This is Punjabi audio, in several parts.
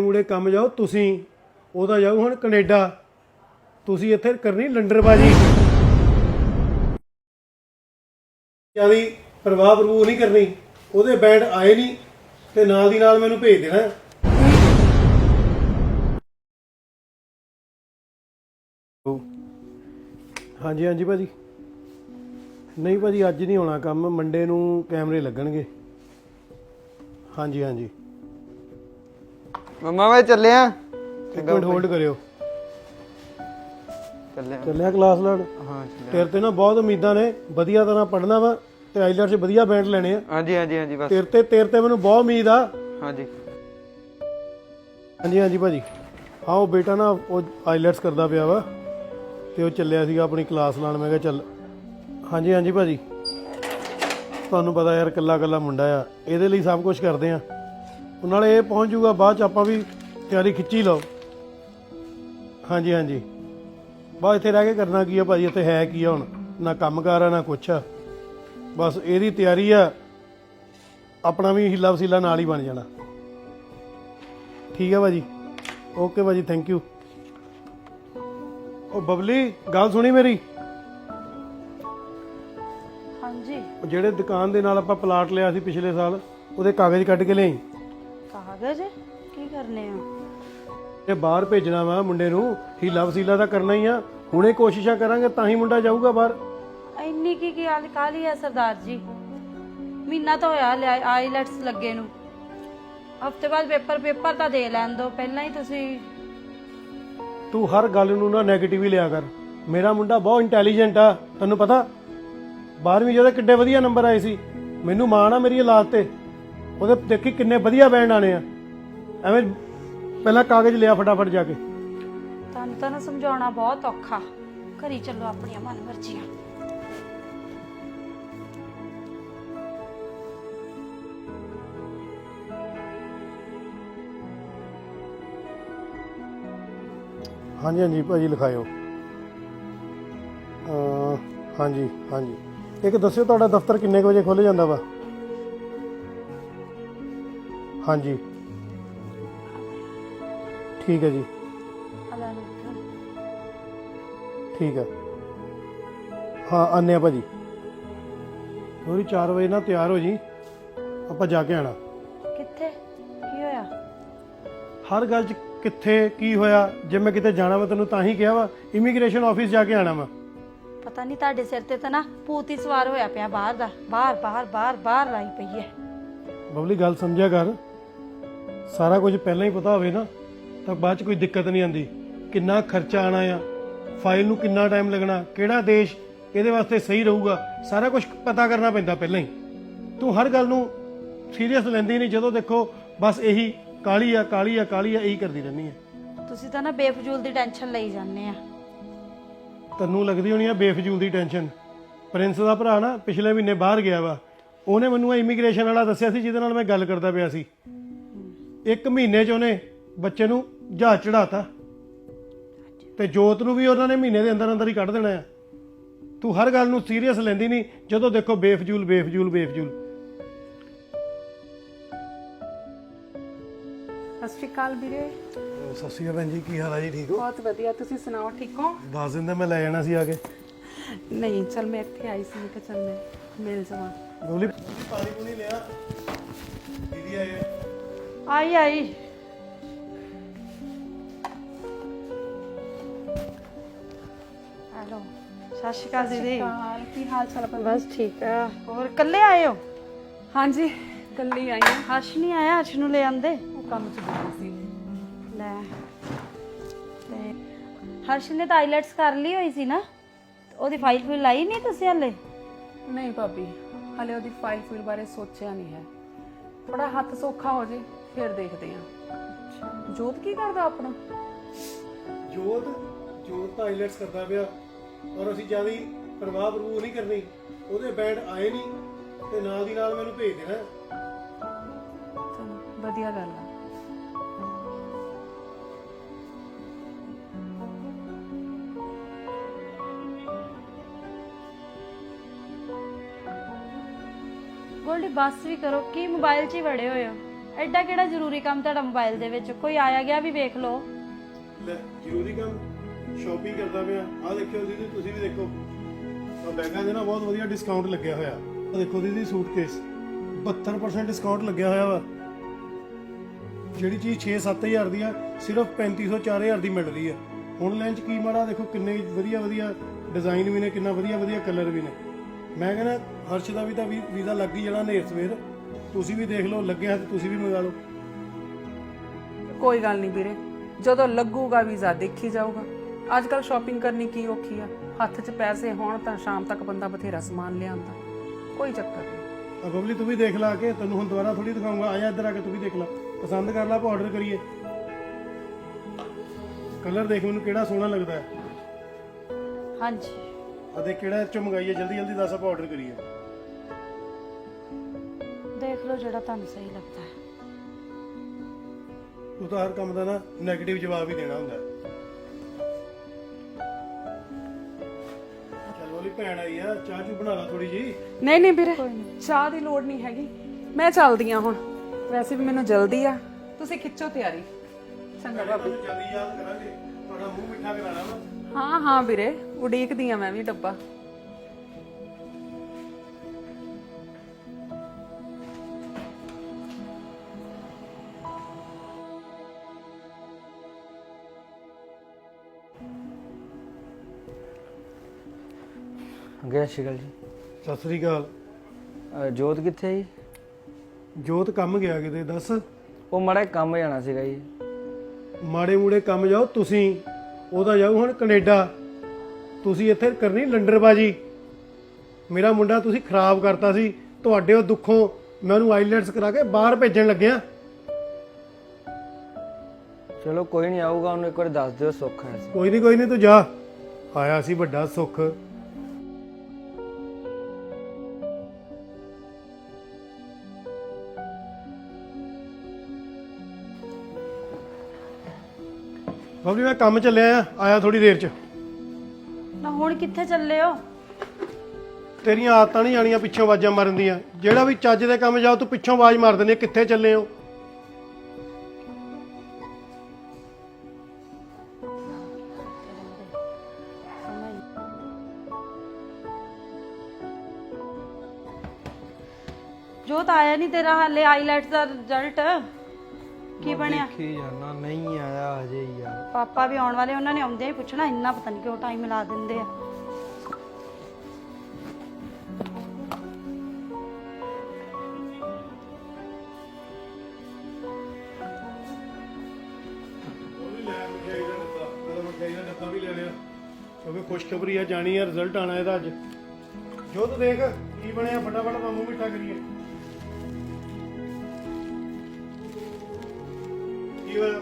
ਮੂੜੇ ਕੰਮ ਜਾਓ, ਤੁਸੀਂ, ਉਹਦਾ ਜਾਓ ਹੁਣ ਕੈਨੇਡਾ। ਤੁਸੀਂ ਇੱਥੇ ਕਰਨੀ ਲੰਡਰਬਾਜੀ। ਜਿਆਦੀ ਪ੍ਰਵਾਹ ਪ੍ਰਭੂ ਨਹੀਂ ਕਰਨੀ, ਉਹਦੇ ਬੈਂਡ ਆਏ ਨਹੀਂ, ਤੇ ਨਾਲ ਦੀ ਨਾਲ ਮੈਨੂੰ ਭੇਜ ਦੇਣਾ। ਹਾਂਜੀ ਹਾਂਜੀ ਭਾਜੀ। ਨਹੀਂ ਭਾਜੀ, ਅੱਜ ਨਹੀਂ ਹੋਣਾ ਕੰਮ ਮੰਡੇ ਨੂੰ ਕੈਮਰੇ ਲੱਗਣਗੇ। ਹਾਂਜੀ ਹਾਂਜੀ। ਮੰਮਾ ਮੈਂ ਚੱਲਿਆ। ਇੱਕ ਮਿੰਟ ਹੋਲਡ ਕਰਿਓ। ਚੱਲਿਆ। ਚੱਲਿਆ ਕਲਾਸ ਲੈਣ? ਹਾਂ ਚੱਲਿਆ। ਤੇਰੇ ਤੇ ਨਾ ਬਹੁਤ ਉਮੀਦਾਂ ਨੇ। ਵਧੀਆ ਤਰ੍ਹਾਂ ਪੜ੍ਹਨਾ ਵਾ ਤੇ ਆਈਲੈਟਸ 'ਚ ਵਧੀਆ ਬੈਂਡ ਲੈਣੇ ਆ। ਹਾਂਜੀ ਹਾਂਜੀ ਹਾਂਜੀ ਬਸ। ਤੇਰੇ ਤੇ ਤੇਰੇ ਤੇ ਮੈਨੂੰ ਬਹੁਤ ਉਮੀਦ ਆ। ਹਾਂਜੀ। ਹਾਂਜੀ ਹਾਂਜੀ ਭਾਜੀ। ਹਾਂ ਉਹ ਬੇਟਾ ਨਾ ਉਹ ਆਈਲੈਟਸ ਕਰਦਾ ਪਿਆ ਵਾ ਤੇ ਉਹ ਚੱਲਿਆ ਸੀਗਾ ਆਪਣੀ ਕਲਾਸ ਲਾਣ। ਮੈਂ ਕਿਹਾ ਚੱਲ। ਹਾਂਜੀ ਹਾਂਜੀ ਭਾਜੀ। ਤੁਹਾਨੂੰ ਪਤਾ ਯਾਰ ਕੱਲਾ ਕੱਲਾ ਮੁੰਡਾ ਆ। ਇਹਦੇ ਲਈ ਸਭ ਕੁਝ ਕਰਦੇ ਆ। ਉਹ ਨਾਲੇ ਇਹ ਪਹੁੰਚ ਜਾਊਗਾ ਬਾਅਦ ਚ ਆਪਾਂ ਵੀ ਤਿਆਰੀ ਖਿੱਚੀ ਲਓ। ਹਾਂਜੀ ਹਾਂਜੀ। ਬਾਅਦ ਇੱਥੇ ਰਹਿ ਕੇ ਕਰਨਾ ਕੀ ਆ ਭਾਜੀ? ਇੱਥੇ ਹੈ ਕੀ ਆ ਹੁਣ? ਨਾ ਕੰਮਕਾਰ ਆ ਨਾ ਕੁਛ ਆ। ਬਸ ਇਹਦੀ ਤਿਆਰੀ ਆ। ਆਪਣਾ ਵੀ ਹਿੱਲਾ ਵਸੀਲਾ ਨਾਲ ਹੀ ਬਣ ਜਾਣਾ। ਠੀਕ ਹੈ ਭਾਜੀ? ਓਕੇ ਭਾਜੀ ਥੈਂਕ ਯੂ ਉਹ ਬਬਲੀ ਗੱਲ ਸੁਣੀ ਮੇਰੀ? ਹਾਂਜੀ। ਜਿਹੜੇ ਦੁਕਾਨ ਦੇ ਨਾਲ ਆਪਾਂ ਪਲਾਟ ਲਿਆ ਸੀ ਪਿਛਲੇ ਸਾਲ ਉਹਦੇ ਕਾਗਜ਼ ਕੱਢ ਕੇ ਲਿਆਈ? ਕਾਗਜ਼? ਕੀ ਕਰਨੇ ਆ? ਇਹ ਬਾਹਰ ਭੇਜਣਾ ਵਾ ਮੁੰਡੇ ਨੂੰ। ਹੀਲਾ ਵਸੀਲਾ ਤਾਂ ਕਰਨਾ ਹੀ ਆ। ਹੁਣੇ ਕੋਸ਼ਿਸ਼ਾਂ ਕਰਾਂਗੇ ਤਾਂ ਹੀ ਮੁੰਡਾ ਜਾਊਗਾ ਬਾਹਰ। ਇੰਨੀ ਕੀ ਕੀ ਹਾਲ ਕਾਲੀ ਹੈ ਸਰਦਾਰ ਜੀ? ਮਹੀਨਾ ਤਾਂ ਹੋਇਆ ਲਿਆ ਆਈਲੈਟਸ ਲੱਗੇ ਨੂੰ। ਹਫ਼ਤੇ ਬਾਅਦ ਪੇਪਰ ਪੇਪਰ ਤਾਂ ਦੇ ਲੈਣ ਦੋ ਪਹਿਲਾਂ ਹੀ ਤੁਸੀਂ। ਤੂੰ ਹਰ ਗੱਲ ਨੂੰ ਨਾ 네ਗੇਟਿਵ ਹੀ ਲਿਆ ਕਰ। ਮੇਰਾ ਮੁੰਡਾ ਬਹੁਤ ਇੰਟੈਲੀਜੈਂਟ ਆ ਤੈਨੂੰ ਪਤਾ? 12ਵੀਂ ਜਿਹਦੇ ਕਿੱਡੇ ਵਧੀਆ ਨੰਬਰ ਆਏ ਸੀ। ਮੈਨੂੰ ਮਾਣ ਆ ਮੇਰੀ ਔਲਾਦ ਤੇ। ਉਹਦੇ ਦੇਖੀ ਕਿੰਨੇ ਵਧੀਆ ਬੈਂਡ ਆਣੇ ਆ। ਐਵੇਂ ਪਹਿਲਾਂ ਕਾਗਜ਼ ਲਿਆ ਫਟਾਫਟ ਜਾ ਕੇ। ਤੁਹਾਨੂੰ ਤਾਂ ਨਾ ਸਮਝਾਉਣਾ ਬਹੁਤ ਔਖਾ। ਘਰੀ ਚੱਲੋ ਆਪਣੀਆਂ ਮਨ ਮਰਜ਼ੀਆਂ ਹਾਂਜੀ ਹਾਂਜੀ ਭਾਜੀ ਲਿਖਾਇਓ। ਅ ਹਾਂਜੀ ਹਾਂਜੀ। ਇੱਕ ਦੱਸਿਓ ਤੁਹਾਡਾ ਦਫ਼ਤਰ ਕਿੰਨੇ ਕੁ ਵਜੇ ਖੁੱਲ ਜਾਂਦਾ ਵਾ? ਹਾਂਜੀ। ਠੀਕ ਹੈ ਜੀ। ਠੀਕ ਹੈ। ਹਾਂ ਆਨੇ ਆ ਭਾਜੀ। ਉਹੀ 4 ਵਜੇ ਨਾਲ ਤਿਆਰ ਹੋ ਜੀ। ਆਪਾਂ ਜਾ ਕੇ ਆਣਾ ਕਿੱਥੇ? ਕੀ ਹੋਇਆ? ਹਰ ਗੱਲ 'ਚ ਕਿੱਥੇ ਕੀ ਹੋਇਆ? ਜੇ ਮੈਂ ਕਿਤੇ ਜਾਣਾ ਵਾ ਤੈਨੂੰ ਤਾਂ ਹੀ ਕਿਹਾ ਵਾ। ਇਮੀਗ੍ਰੇਸ਼ਨ ਆਫਿਸ ਜਾ ਕੇ ਆਣਾ ਵਾ। ਪਤਾ ਨਹੀਂ ਤੁਹਾਡੇ ਸਿਰ ਤੇ ਤਾਂ ਨਾ ਭੂਤ ਹੀ ਸਵਾਰ ਹੋਇਆ ਪਿਆ ਬਾਹਰ ਦਾ। ਬਾਹਰ ਬਾਹਰ ਬਾਹਰ ਬਾਹਰ ਲਾਈ ਪਈ ਹੈ। ਬਬਲੀ ਗੱਲ ਸਮਝਿਆ ਕਰ। ਸਾਰਾ ਕੁਝ ਪਹਿਲਾਂ ਹੀ ਪਤਾ ਹੋਵੇ ਨਾ ਤਾਂ ਬਾਅਦ ਚ ਕੋਈ ਦਿੱਕਤ ਨਹੀਂ ਆਂਦੀ ਕਿੰਨਾ ਖਰਚਾ ਆਣਾ ਆ ਫਾਈਲ ਨੂੰ ਕਿੰਨਾ ਟਾਈਮ ਲੱਗਣਾ ਕਿਹੜਾ ਦੇਸ਼ ਇਹਦੇ ਵਾਸਤੇ ਸਹੀ ਰਹੂਗਾ ਸਾਰਾ ਕੁਝ ਪਤਾ ਕਰਨਾ ਪੈਂਦਾ ਪਹਿਲਾਂ ਹੀ। ਤੂੰ ਹਰ ਗੱਲ ਨੂੰ ਸੀਰੀਅਸ ਲੈਂਦੀ ਨਹੀਂ ਜਦੋਂ ਦੇਖੋ ਬਸ ਇਹੀ ਕਾਲੀ ਆ ਕਾਲੀ ਆ ਕਾਲੀ ਆ ਇਹੀ ਕਰਦੀ ਰਹਿੰਦੀ ਹੈ ਤੁਸੀਂ ਤਾਂ ਨਾ ਬੇਫਜ਼ੂਲ ਦੀ ਟੈਨਸ਼ਨ ਲਈ ਜਾਂਦੇ ਆ। ਤੈਨੂੰ ਲੱਗਦੀ ਹੋਣੀ ਆ ਬੇਫਜ਼ੂਲ ਦੀ ਟੈਨਸ਼ਨ ਪ੍ਰਿੰਸ ਦਾ ਭਰਾ ਨਾ ਪਿਛਲੇ ਮਹੀਨੇ ਬਾਹਰ ਗਿਆ ਵਾ। ਉਹਨੇ ਮੈਨੂੰ ਆ ਇਮੀਗ੍ਰੇਸ਼ਨ ਵਾਲਾ ਦੱਸਿਆ ਸੀ ਜਿਹਦੇ ਨਾਲ ਮੈਂ ਗੱਲ ਕਰਦਾ ਪਿਆ ਸੀ। ਇੱਕ ਮਹੀਨੇ 'ਚ ਉਹਨੇ ਬੱਚੇ ਨੂੰ ਜਹਾਜ਼ ਚੜਾਤਾ ਤੇ ਜੋਤ ਨੂੰ ਵੀ ਉਹਨਾਂ ਨੇ ਮਹੀਨੇ ਦੇ ਅੰਦਰ ਅੰਦਰ ਹੀ ਕੱਢ ਦੇਣਾ ਆ। ਤੂੰ ਹਰ ਗੱਲ ਨੂੰ ਸੀਰੀਅਸ ਲੈਂਦੀ ਨਹੀਂ ਜਦੋਂ ਦੇਖੋ ਬੇਫਜ਼ੂਲ ਬੇਫਜ਼ੂਲ ਬੇਫਜ਼ੂਲ। ਸਤਿ ਸ਼੍ਰੀ ਅਕਾਲ ਵੀਰੇ। ਸਤਿ ਸ਼੍ਰੀ ਅਕਾਲ ਭੈਣ ਜੀ ਕੀ ਹਾਲ ਆ ਜੀ ਠੀਕ ਹੋ? ਬਹੁਤ ਵਧੀਆ ਤੁਸੀਂ ਸੁਣਾਓ ਠੀਕ ਹੋ? ਦੱਸ ਦਿੰਦਾ ਮੈਂ ਲੈ ਜਾਣਾ ਸੀ ਆ ਕੇ। ਨਹੀਂ ਚਲ ਮੈਂ ਇੱਥੇ ਆਈ ਸੀ ਮੈਂ ਕਿਹਾ ਚੱਲ ਮੈਂ ਮਿਲ ਜਾਵਾਂ। ਗੋਲੀ ਪਾਣੀ ਪੂਣੀ ਲਿਆ। ਦੀਦੀ ਆਏ ਆ। ਆਈ ਆਈ। ਹੈਲੋ ਸਤਿ ਸ਼੍ਰੀ ਅਕਾਲ ਦੀਦੀ। ਕਾਲ ਕੀ ਹਾਲ ਚਾਲ ਹੈ ਬਸ ਠੀਕ ਆ। ਹੋਰ? ਇਕੱਲੇ ਆਏ ਹੋ? ਹਾਂਜੀ ਕੱਲੀ ਆਈ ਹਾਂ। ਹਰਸ਼ ਨਹੀਂ ਆਇਆ ਹਰਸ਼ ਨੂੰ ਲੈ ਆਂਦੇ। ਉਹ ਕੰਮ ਚ ਬਿਜ਼ੀ ਸੀ ਲੈ ਤੇ ਹਰਸ਼ ਨੇ ਤਾਂ ਆਈਲੈਟਸ ਕਰ ਲਈ ਹੋਈ ਸੀ ਨਾ। ਉਹਦੀ ਫਾਈਲ ਫੁਲ ਲਾਈ ਨਹੀਂ ਤੁਸੀਂ ਹਲੇ? ਨਹੀਂ ਭਾਬੀ ਹਲੇ ਉਹਦੀ ਫਾਈਲ ਫੂਲ ਬਾਰੇ ਸੋਚਿਆ ਨਹੀਂ ਹੈ। ਥੋੜਾ ਹੱਥ ਸੌਖਾ ਹੋ ਜੇ। ਫਿਰ ਦੇਖਦੇ ਹਾਂ। ਜੋਤ ਕੀ ਕਰਦਾ ਆਪਣਾ? ਜੋਤ ਜੋਤ ਤਾਂ ਆਈਲੈਟਸ ਕਰਦਾ ਪਿਆ। ਔਰ ਅਸੀਂ ਜਿਆਦੀ ਪ੍ਰਵਾਹ ਪ੍ਰਭੂ ਨਹੀਂ ਕਰਨੀ। ਉਹਦੇ ਬੈਂਡ ਆਏ ਨਹੀਂ ਤੇ ਨਾਲ ਦੀ ਨਾਲ ਮੈਨੂੰ ਭੇਜ ਦੇਣਾ। ਚਲੋ ਵਧੀਆ ਗੱਲ ਹੈ ਗੋਲਡੀ ਬੱਸ ਵੀ ਕਰੋ। ਕੀ ਮੋਬਾਈਲ 'ਚ ਹੀ ਵੜੇ ਹੋਏ ਹੋ? ਐਡਾ ਕਿਹੜਾ ਜ਼ਰੂਰੀ ਕੰਮ ਤੁਹਾਡਾ ਮੋਬਾਈਲ ਦੇ ਵਿੱਚ? ਕੋਈ ਆਇਆ ਗਿਆ ਵੀ ਵੇਖ ਲਓ। ਲੈ, ਜ਼ਰੂਰੀ ਕੰਮ ਸ਼ਾਪਿੰਗ ਕਰਦਾ ਪਿਆ। ਆ ਦੇਖਿਓ ਦੀਦੀ, ਤੁਸੀਂ ਵੀ ਦੇਖੋ। ਆ ਬੈਗਾਂ ਦੇ ਨਾ ਬਹੁਤ ਵਧੀਆ ਡਿਸਕਾਊਂਟ ਲੱਗਿਆ ਹੋਇਆ। ਆ ਦੇਖੋ ਦੀਦੀ ਸੂਟਕੇਸ 72% ਡਿਸਕਾਊਂਟ ਲੱਗਿਆ ਹੋਇਆ ਵਾ। ਜਿਹੜੀ ਚੀਜ਼ 6-7000 ਦੀ ਆ, ਸਿਰਫ 3500 4000 ਦੀ ਮਿਲ ਰਹੀ ਆ। ਹੁਣ ਲੈਂਚ ਕੀ ਮਾੜਾ? ਦੇਖੋ ਕਿੰਨੇ ਵਧੀਆ ਵਧੀਆ ਡਿਜ਼ਾਈਨ ਵੀ ਨੇ, ਕਿੰਨਾ ਵਧੀਆ ਵਧੀਆ ਕਲਰ ਵੀ ਨੇ। ਮੈਂ ਕਹਿੰਦਾ ਹਰਸ਼ ਦਾ ਵੀ ਤਾਂ ਵੀਜ਼ਾ ਲੱਗ ਹੀ ਜਾਣਾ ਨੇਰ ਸਵੇਰ। ਤੁਸੀਂ ਵੀ ਦੇਖ ਲਓ ਲੱਗਿਆ ਤੇ ਤੁਸੀਂ ਵੀ ਮੰਗਾ ਲਓ। ਕੋਈ ਗੱਲ ਨਹੀਂ ਵੀਰੇ ਜਦੋਂ ਲੱਗੂਗਾ ਵੀਜ਼ਾ ਦੇਖੀ ਜਾਊਗਾ। ਅੱਜ ਕੱਲ ਸ਼ਾਪਿੰਗ ਕਰਨੀ ਕੀ ਔਖੀ ਆ? ਹੱਥ 'ਚ ਪੈਸੇ ਹੋਣ ਤਾਂ ਸ਼ਾਮ ਤੱਕ ਬੰਦਾ ਬਥੇਰਾ ਸਮਾਨ ਲਿਆਉਂਦਾ। ਕੋਈ ਚੱਕਰ ਨਹੀਂ। ਆ ਬਬਲੀ ਤੂੰ ਵੀ ਦੇਖ ਲਾ ਕੇ ਤੈਨੂੰ ਹੁਣ ਦੁਬਾਰਾ ਥੋੜੀ ਦਿਖਾਉਂਗਾ ਆ ਜਾ ਇੱਧਰ ਆ ਕੇ ਤੂੰ ਵੀ ਦੇਖ ਲਾ। ਪਸੰਦ ਕਰ ਲਾ ਆਪਾਂ ਆਰਡਰ ਕਰੀਏ। ਕਲਰ ਦੇਖ ਮੈਨੂੰ ਕਿਹੜਾ ਸੋਹਣਾ ਲੱਗਦਾ ਹੈ। ਹਾਂਜੀ। ਆ ਦੇਖ ਕਿਹੜਾ ਇਹ ਚੋਂ ਮੰਗਾਈਏ ਜਲਦੀ ਜਲਦੀ ਦੱਸ ਆਪਾਂ ਆਰਡਰ ਕਰੀਏ। ਦੇਖ ਲਓ ਜਿਹੜਾ ਤੁਹਾਨੂੰ ਸਹੀ ਲੱਗਦਾ ਹੈ। ਤੂੰ ਤਾਂ ਹਰ ਕੰਮ ਦਾ ਨਾ 네ਗੇਟਿਵ ਜਵਾਬ ਹੀ ਦੇਣਾ ਹੁੰਦਾ। ਹੈ। ਚੱਲ ਭੈਣ ਆਈ ਆ ਚਾਹ ਚੂ ਬਣਾ ਲਾ ਥੋੜੀ ਜੀ ਨਹੀਂ ਨਹੀਂ ਵੀਰੇ ਚਾਹ ਦੀ ਲੋੜ ਨਹੀਂ ਹੈਗੀ। ਮੈਂ ਚੱਲਦੀ ਆ ਹੁਣ। ਵੈਸੇ ਵੀ ਮੈਨੂੰ ਜਲਦੀ ਆ। ਤੁਸੀਂ ਖਿੱਚੋ ਤਿਆਰੀ। ਚੰਗਾ ਬਾਬੀ ਤੁਹਾਨੂੰ ਜਲਦੀ ਯਾਦ ਕਰਾਂਗੇ। ਤੁਹਾਡਾ ਮੂੰਹ ਮਿੱਠਾ ਕਰਾਣਾ ਵਾ। ਹਾਂ ਹਾਂ ਵੀਰੇ ਉਡੀਕਦੀ ਆ ਮੈਂ ਵੀ ਡੱਬਾ। ਗਿਆ ਸ਼ਿਕਲ ਜੀ। ਸਤਿ ਸ੍ਰੀ ਅਕਾਲ। ਅਹ ਜੋਤ ਕਿੱਥੇ ਹੈ ਜੀ? ਜੋਤ ਕੰਮ ਗਿਆ ਕਿਤੇ ਦੱਸ। ਉਹ ਮੜਾ ਕੰਮ ਜਾਣਾ ਸੀਗਾ ਜੀ। ਮਾੜੇ ਮੂੜੇ ਕੰਮ ਜਾਓ ਤੁਸੀਂ। ਉਹਦਾ ਜਾਊ ਹੁਣ ਕੈਨੇਡਾ। ਤੁਸੀਂ ਇੱਥੇ ਕਰਨੀ ਲੰਡਰਬਾਜੀ। ਮੇਰਾ ਮੁੰਡਾ ਤੁਸੀਂ ਖਰਾਬ ਕਰਤਾ ਸੀ। ਤੁਹਾਡੇ ਉਹ ਦੁੱਖੋਂ ਮੈਂ ਉਹਨੂੰ ਆਈਲੈਟਸ ਕਰਾ ਕੇ ਬਾਹਰ ਭੇਜਣ ਲੱਗਿਆ। ਚਲੋ ਕੋਈ ਨਹੀਂ ਆਊਗਾ ਉਹਨੂੰ ਇੱਕ ਵਾਰ ਦੱਸ ਦਿਓ ਸੁੱਖ ਹੈ। ਕੋਈ ਨਹੀਂ ਕੋਈ ਨਹੀਂ ਤੂੰ ਜਾ। ਆਇਆ ਸੀ ਵੱਡਾ ਸੁੱਖ। ਬਬਲੀ ਮੈਂ ਕੰਮ ਚੱਲਿਆ ਆ ਆਇਆ ਥੋੜੀ ਦੇਰ ਚ। ਨਾ ਹੁਣ ਕਿੱਥੇ ਚੱਲੇ ਹੋ? ਤੇਰੀਆਂ ਆਦਤਾਂ ਨਹੀਂ ਆਣੀਆਂ ਪਿੱਛੋਂ ਆਵਾਜ਼ਾਂ ਮਾਰਨ ਦੀਆਂ। ਜਿਹੜਾ ਵੀ ਚੱਜ ਦੇ ਕੰਮ ਜਾਓ ਤੂੰ ਪਿੱਛੋਂ ਆਵਾਜ਼ ਮਾਰ ਦਿੰਦੀ ਆ, ਕਿੱਥੇ ਚੱਲੇ ਹੋ? ਜੋਤ ਆਇਆ ਨਹੀਂ ਤੇਰਾ ਹਾਲੇ ਆਈਲੈਟਸ ਦਾ ਰਿਜ਼ਲਟ ਕੀ ਬਣਿਆ? ਕੀ ਜਾਣਾ ਨਹੀਂ ਆਇਆ ਹਜੇ ਯਾਰ ਪਾਪਾ ਵੀ ਆਉਣ ਵਾਲੇ ਉਹਨਾਂ ਨੇ ਆਉਂਦੇ ਹੀ ਪੁੱਛਣਾ ਇੰਨਾ ਪਤਾ ਨਹੀਂ ਕਿਉਂ ਟਾਈਮ ਲਾ ਦਿੰਦੇ ਆ। ਕਿਉਂਕਿ ਖੁਸ਼ਖਬਰੀ ਆ ਜਾਣੀ ਆ ਰਿਜ਼ਲਟ ਆਣਾ ਇਹਦਾ ਅੱਜ। ਜੋ ਤੂੰ ਦੇਖ ਕੀ ਬਣਿਆ ਫਟਾਫਟ ਮਾਮੂ ਮਿੱਠਾ ਕਰੀਏ। ਕੀ ਹੋਇਆ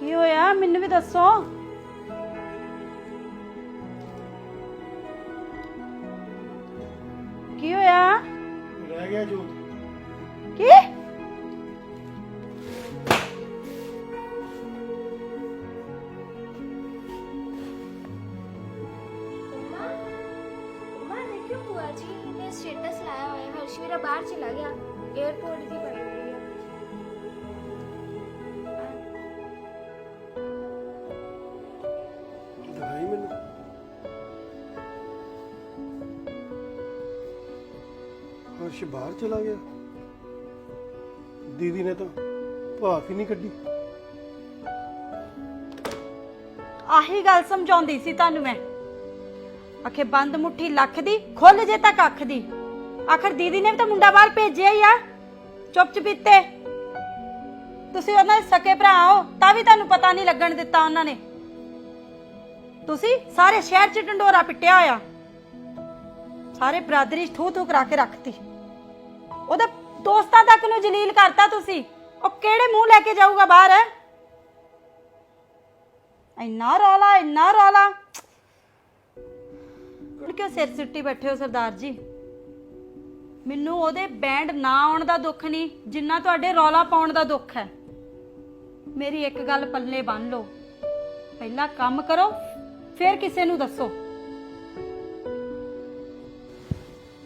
ਕੀ ਹੋਇਆ? ਮੈਨੂੰ ਵੀ ਦੱਸੋ। ਅੱਜ ਹੀ ਇਹਨੇ ਸਟੇਟਸ ਲਾਇਆ ਹੋਇਆ ਹੈ ਹਰਸ਼ ਵੀਰਾ ਬਾਹਰ ਚਲਾ ਗਿਆ। 에어ਪੋਰਟ ਦੀ ਬਣੀ ਹੋਈ ਹੈ। ਦਿਖਾਈ ਮੈਨੂੰ? ਹਰਸ਼ ਬਾਹਰ ਚਲਾ ਗਿਆ। ਦੀਦੀ ਨੇ ਤਾਂ ਭਾਫ ਹੀ ਨਹੀਂ ਕੱਢੀ। ਆਹੀ ਗੱਲ ਸਮਝਾਉਂਦੀ ਸੀ ਤੁਹਾਨੂੰ ਮੈਂ। ਆਖੇ, ਬੰਦ ਮੁੱਠੀ ਲੱਖ ਦੀ ਖੁੱਲ ਜੇ ਤੱਕ ਅੱਖ ਦੀ। ਆਖਰ ਦੀਦੀ ਨੇ ਵੀ ਤਾਂ ਮੁੰਡਾ ਬਾਹਰ ਭੇਜਿਆ ਹੀ ਆ। ਚੁੱਪ ਚਪੀਤੇ। ਤੁਸੀਂ ਉਹਨਾਂ ਦੇ ਸਕੇ ਭਰਾ ਹੋ, ਤਾਂ ਵੀ ਤੁਹਾਨੂੰ ਪਤਾ ਨਹੀਂ ਲੱਗਣ ਦਿੱਤਾ ਉਹਨਾਂ ਨੇ। ਤੁਸੀਂ ਸਾਰੇ ਸ਼ਹਿਰ 'ਚ ਢੰਡੋਰਾ ਪਿੱਟਿਆ ਹੋਇਆ। ਸਾਰੇ ਬਰਾਦਰੀ ਥੂ ਥੂ ਕਰਾ ਕੇ ਰੱਖਤੀ। ਉਹਦੇ ਦੋਸਤਾਂ ਤੱਕ ਨੂੰ ਜਲੀਲ ਕਰਤਾ ਤੁਸੀਂ। ਉਹ ਕਿਹੜੇ ਮੂੰਹ ਲੈ ਕੇ ਜਾਊਗਾ ਬਾਹਰ? ਇੰਨਾ ਰੌਲਾ ਇੰਨਾ ਰੌਲਾ। ਕਿਉਂ ਸਿਰ ਸਿੱਟੀ ਬੈਠੇ ਹੋ ਸਰਦਾਰ ਜੀ? ਮੈਨੂੰ ਉਹਦੇ ਬੈਂਡ ਨਾ ਆਉਣ ਦਾ ਦੁੱਖ ਨਹੀਂ ਜਿੰਨਾ ਤੁਹਾਡੇ ਰੌਲਾ ਪਾਉਣ ਦਾ ਦੁੱਖ ਹੈ। ਮੇਰੀ ਇੱਕ ਗੱਲ ਪੱਲੇ ਬੰਨ ਲਓ। ਪਹਿਲਾਂ ਕੰਮ ਕਰੋ, ਫਿਰ ਕਿਸੇ ਨੂੰ ਦੱਸੋ।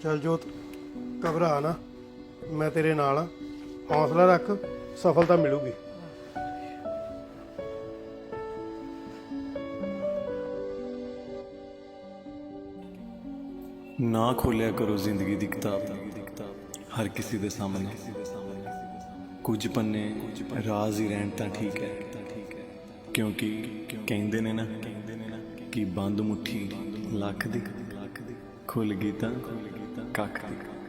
ਚਲ ਜੋਤ, ਘਬਰਾ ਨਾ। ਮੈਂ ਤੇਰੇ ਨਾਲ ਆ ਹੌਸਲਾ ਰੱਖ, ਸਫਲਤਾ ਮਿਲੂਗੀ। ਨਾ ਖੋਲਿਆ ਕਰੋ ਜ਼ਿੰਦਗੀ ਦੀ ਕਿਤਾਬ। ਹਰ ਕਿਸੇ ਦੇ ਸਾਹਮਣੇ। ਕੁਝ ਪੰਨੇ ਰਾਜ਼ ਹੀ ਰਹਿਣ ਤਾਂ ਠੀਕ ਹੈ। ਕਿਉਂਕਿ ਕਹਿੰਦੇ ਨੇ ਨਾ ਕਿ ਬੰਦ ਮੁੱਠੀ ਲੱਖ ਦੀ ਖੁੱਲ ਗਈ ਤਾਂ ਕੱਖ ਦੀ।